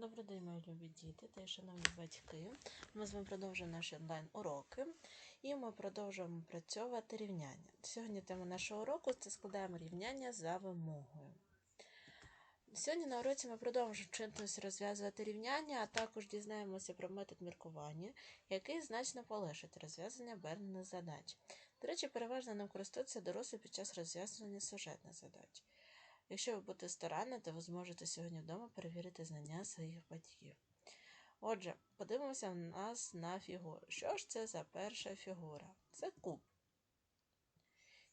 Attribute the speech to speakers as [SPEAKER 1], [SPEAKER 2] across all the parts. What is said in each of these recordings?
[SPEAKER 1] Добрий день, мої любі діти та й шановні батьки. Ми з вами продовжуємо наші онлайн-уроки і ми продовжуємо працьовувати рівняння. Сьогодні тема нашого уроку це складаємо рівняння за вимогою. Сьогодні на уроці ми продовжуємо вчитися розв'язувати рівняння, а також дізнаємося про метод міркування, який значно полегшить розв'язання бернених задач. До речі, переважно ним користуються дорослі під час розв'язування сюжетних задач. Якщо ви будете старанні, то ви зможете сьогодні вдома перевірити знання своїх батьків. Отже, подивимося в нас на фігуру. Що ж це за перша фігура? Це куб.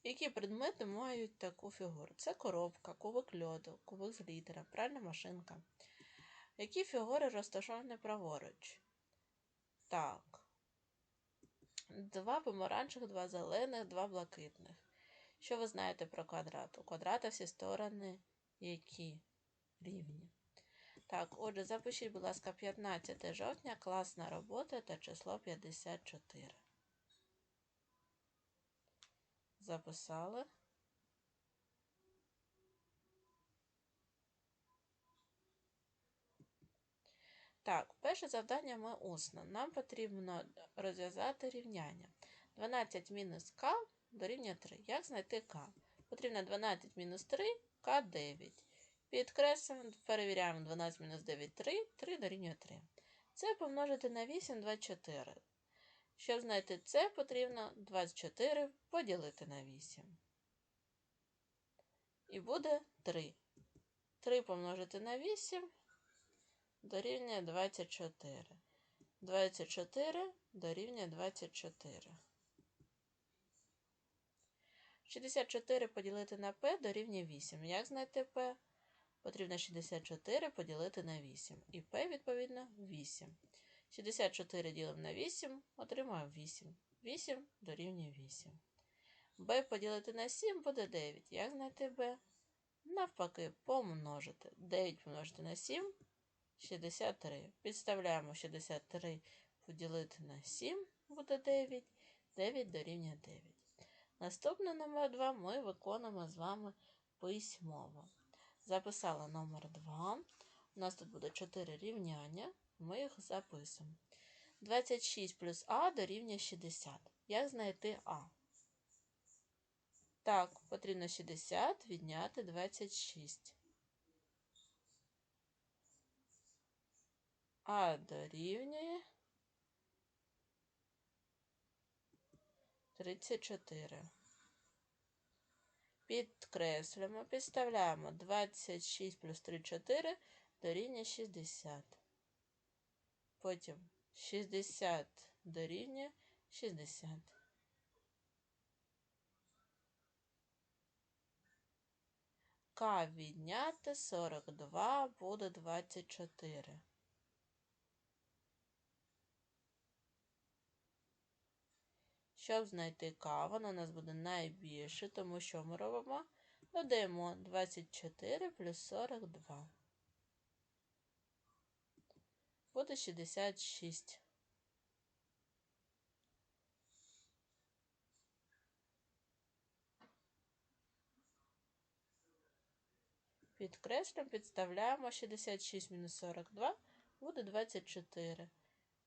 [SPEAKER 1] Які предмети мають таку фігуру? Це коробка, кубик льоду, кубик з літера, пральна машинка. Які фігури розташовані праворуч? Так. Два помаранчевих, два зелених, два блакитних. Що ви знаєте про квадрат? У квадрата всі сторони які рівні. Так, отже, запишіть, будь ласка, 15 жовтня, класна робота та число 54. Записали. Так, перше завдання ми усно. Нам потрібно розв'язати рівняння. 12 мінус к дорівнює 3. Як знайти k? Потрібно 12 мінус 3, к 9. Підкреслюємо, перевіряємо 12 мінус 9 3, 3 дорівнює 3. Це помножити на 8 24. Щоб знайти це, потрібно 24 поділити на 8. І буде 3. 3 помножити на 8 дорівнює 24. 24 дорівнює 24. 64 поділити на p дорівнює 8. Як знайти p? Потрібно 64 поділити на 8. І p, відповідно, 8. 64 ділимо на 8, отримаємо 8. 8 дорівнює 8. b поділити на 7 буде 9. Як знайти b? Навпаки, помножити. 9 помножити на 7 63. Підставляємо 63 поділити на 7 буде 9. 9 дорівнює 9. Наступне номер 2 ми виконуємо з вами письмово. Записала номер 2. У нас тут буде 4 рівняння. Ми їх записуємо. 26 плюс А дорівнює 60. Як знайти А? Так, потрібно 60 відняти 26. А дорівнює 34. Підкреслюємо, підставляємо 26 плюс 34 дорівнює 60. Потім 60 дорівнює 60. К відняти 42 буде 24. Щоб знайти К, воно у нас буде найбільше, тому що ми робимо? Додаємо 24 плюс 42. Буде 66. Підкреслюємо, підставляємо 66 мінус 42, буде 24.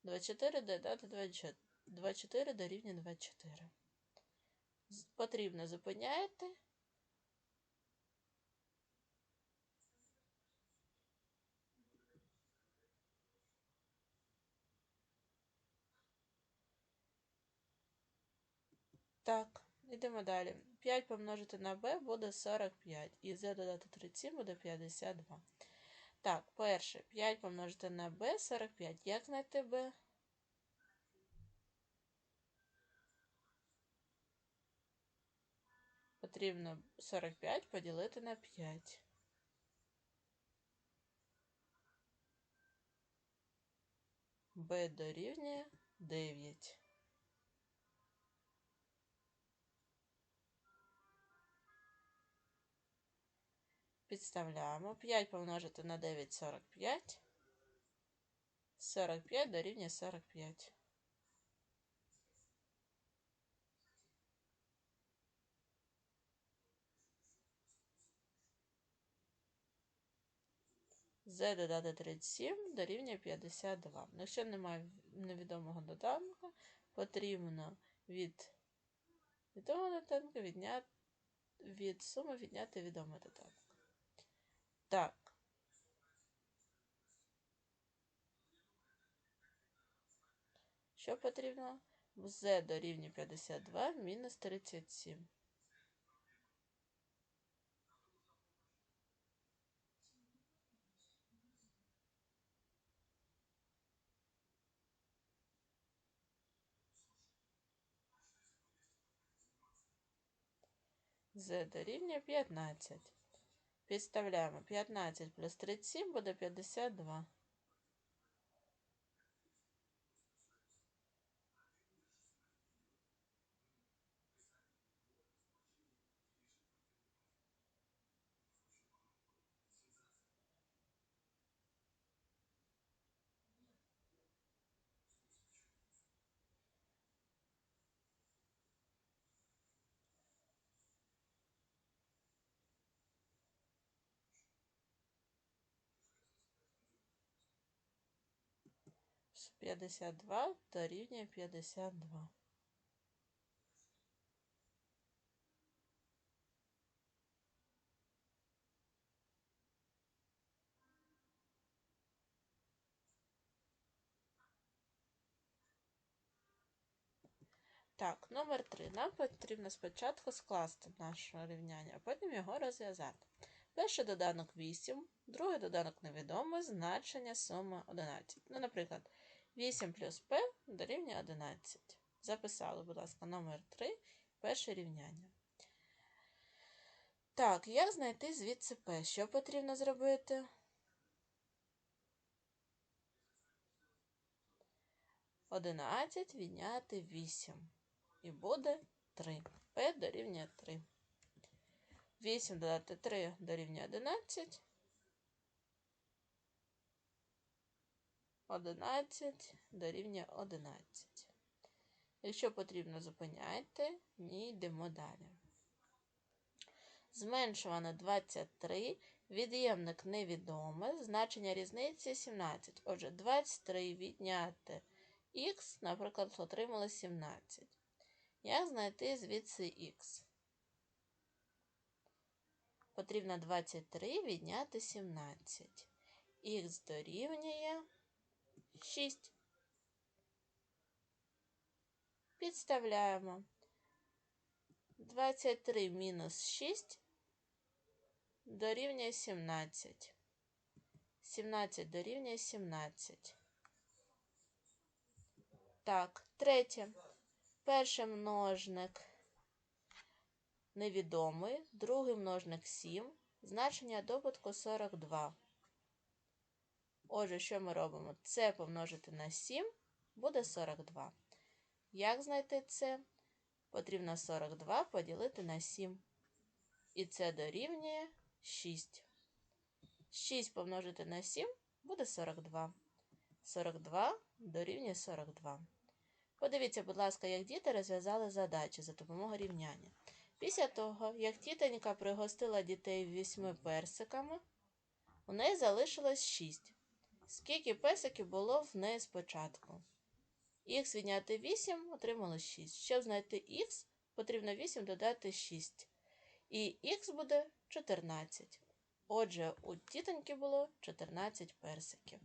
[SPEAKER 1] 24 додати 24. 24 дорівнює 24. Потрібно зупиняєте. Так, йдемо далі. 5 помножити на b буде 45. І z додати 37 буде 52. Так, перше, 5 помножити на b 45. Як знайти b? Потрібно 45 поділити на 5. Б дорівнює 9. Підставляємо 5 помножити на 9 45. 45 дорівнює 45. Z додати 37 дорівнює 52. Ну, Якщо немає невідомого доданка, потрібно від відомого доданка відняти від суми відняти відомий доданок. Так. Що потрібно? z дорівнює 52 мінус 37. Z дорівнює 15. Підставляємо 15 плюс 37 буде 52. З 52 дорівнює 52. Так, номер 3. Нам потрібно спочатку скласти наше рівняння, а потім його розв'язати. Перший доданок 8, другий доданок невідомий, значення суми 11. Ну, наприклад, 8 плюс p дорівнює 11. Записали, будь ласка, номер 3, перше рівняння. Так, як знайти звідси p? Що потрібно зробити? Одинадцять відняти 8. І буде 3. P дорівнює 3. 8 додати 3 дорівнює 11. 11 дорівнює 11. Якщо потрібно, зупиняйте, ні, йдемо далі. Зменшувано 23, від'ємник невідоме, значення різниці 17. Отже, 23 відняти х, наприклад, отримали 17. Як знайти звідси х? Потрібно 23 відняти 17. Х дорівнює 6. Підставляємо. 23 мінус 6 дорівнює 17. 17 дорівнює 17. Так, третє. Перший множник невідомий, другий множник 7, значення добутку 42. Отже, що ми робимо? Це помножити на 7 буде 42. Як знайти це? Потрібно 42 поділити на 7. І це дорівнює 6. 6 помножити на 7 буде 42. 42 дорівнює 42. Подивіться, будь ласка, як діти розв'язали задачі за допомогою рівняння. Після того, як тітонька пригостила дітей вісьми персиками, у неї залишилось 6. Скільки персиків було в неї спочатку? Х відняти 8 отримало 6. Щоб знайти х, потрібно 8 додати 6. І х буде 14. Отже, у тітоньки було 14 персиків.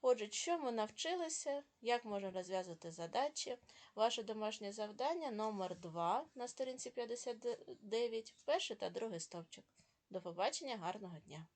[SPEAKER 1] Отже, що ми навчилися, як можна розв'язати задачі? Ваше домашнє завдання номер 2 на сторінці 59, перший та другий стовпчик. До побачення, гарного дня!